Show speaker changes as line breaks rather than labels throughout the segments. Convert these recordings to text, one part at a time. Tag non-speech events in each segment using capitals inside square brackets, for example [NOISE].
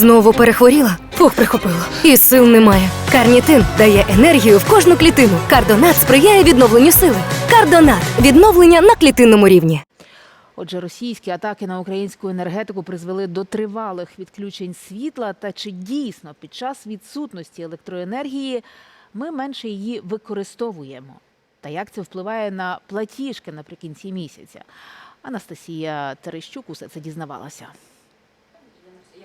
Знову перехворіла? Фух, прихопило. І сил немає. Карнітин дає енергію в кожну клітину. Кардонат сприяє відновленню сили. Кардонат відновлення на клітинному рівні.
Отже, російські атаки на українську енергетику призвели до тривалих відключень світла. Та чи дійсно під час відсутності електроенергії ми менше її використовуємо? Та як це впливає на платіжки наприкінці місяця? Анастасія Терещук усе це дізнавалася.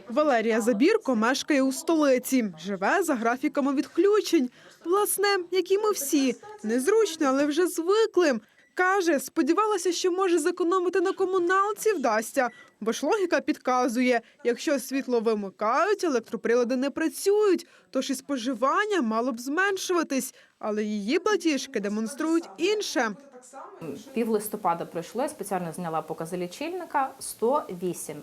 Валерія Забірко мешкає у столиці, живе за графіками відключень. Власне, як і ми всі, незручно, але вже звикли. Каже, сподівалася, що може зекономити на комуналці вдасться, бо ж логіка підказує, якщо світло вимикають, електроприлади не працюють, тож і споживання мало б зменшуватись, але її платіжки демонструють інше.
Пів листопада пройшло, я спеціально зняла покази лічильника 108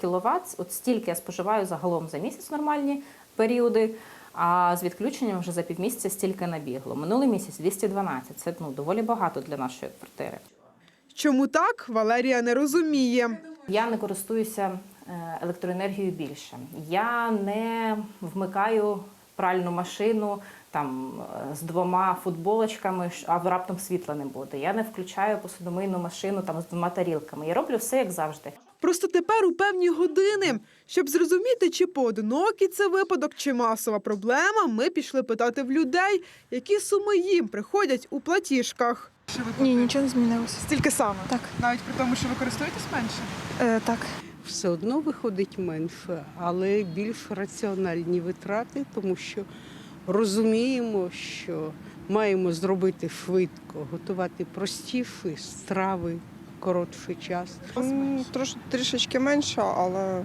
кВт. От стільки я споживаю загалом за місяць нормальні періоди. А з відключенням вже за півмісяця стільки набігло. Минулий місяць 212. Це ну доволі багато для нашої квартири.
Чому так, Валерія не розуміє.
Я не користуюся е, електроенергією більше. Я не вмикаю пральну машину там е, з двома футболочками, а раптом світла не буде. Я не включаю посудомийну машину там з двома тарілками. Я роблю все як завжди.
Просто тепер у певні години. Щоб зрозуміти, чи поодинокий це випадок, чи масова проблема, ми пішли питати в людей, які суми їм приходять у платіжках.
Ні, нічого не змінилося.
Стільки саме?
Так.
Навіть при тому, що ви користуєтесь менше?
Е, так.
Все одно виходить менше, але більш раціональні витрати, тому що розуміємо, що маємо зробити швидко, готувати простіші страви, коротший час.
Трош, трішечки менше, але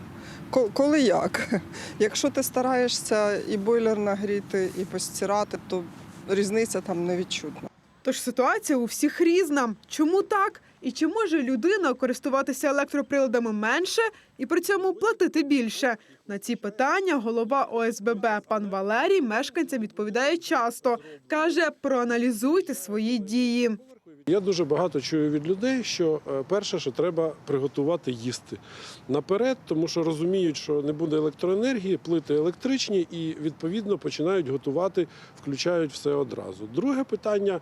ко- коли як? [LAUGHS] Якщо ти стараєшся і бойлер нагріти, і постирати, то різниця там не відчутна.
Тож ситуація у всіх різна. Чому так? І чи може людина користуватися електроприладами менше і при цьому платити більше? На ці питання голова ОСББ пан Валерій мешканцям відповідає часто. Каже, проаналізуйте свої дії.
Я дуже багато чую від людей, що е, перше, що треба приготувати їсти наперед, тому що розуміють, що не буде електроенергії, плити електричні і відповідно починають готувати, включають все одразу. Друге питання: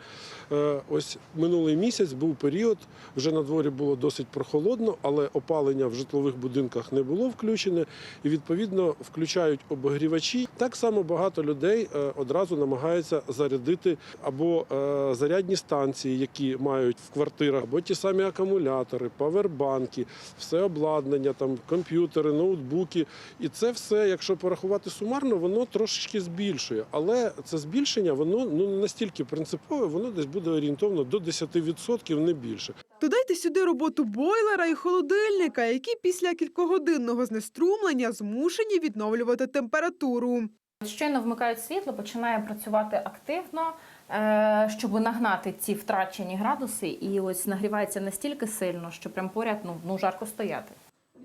е, ось минулий місяць був період, вже на дворі було досить прохолодно, але опалення в житлових будинках не було включене, і відповідно включають обогрівачі. Так само багато людей е, одразу намагаються зарядити або зарядні станції, які мають в квартирах, або ті самі акумулятори, павербанки, все обладнання, там комп'ютери, ноутбуки. І це все, якщо порахувати сумарно, воно трошечки збільшує. Але це збільшення, воно ну не настільки принципове, воно десь буде орієнтовно до 10%, не більше.
Додайте сюди роботу бойлера і холодильника, які після кількогодинного знеструмлення змушені відновлювати температуру.
Щойно вмикають світло, починає працювати активно, щоб нагнати ці втрачені градуси, і ось нагрівається настільки сильно, що прям поряд ну, ну жарко стояти.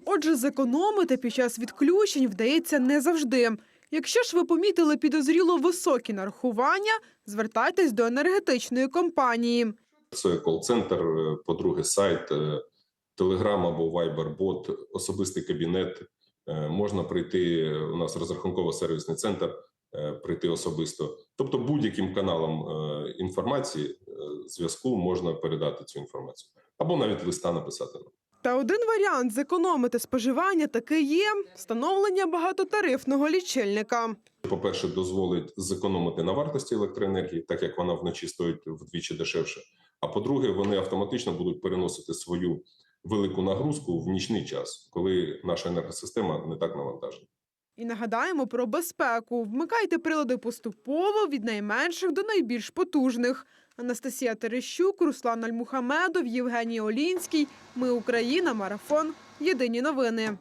Отже, зекономити під час відключень вдається не завжди. Якщо ж ви помітили підозріло високі нарахування, звертайтесь до енергетичної компанії.
Це кол-центр, е, по-друге, сайт, телеграм або вайбер-бот, особистий кабінет. Е, Можна прийти. У нас розрахунково-сервісний центр, е, прийти особисто. Тобто, будь-яким каналом е, інформації, е, зв'язку можна передати цю інформацію, або навіть листа написати.
Та один варіант зекономити споживання таки є встановлення багатотарифного лічильника.
По-перше, дозволить зекономити на вартості електроенергії, так як вона вночі стоїть вдвічі дешевше. А по-друге, вони автоматично будуть переносити свою велику нагрузку в нічний час, коли наша енергосистема не так навантажена.
І нагадаємо про безпеку. Вмикайте прилади поступово від найменших до найбільш потужних. Анастасія Терещук, Руслан Альмухамедов, Євгеній Олінський. Ми Україна. Марафон. Єдині новини.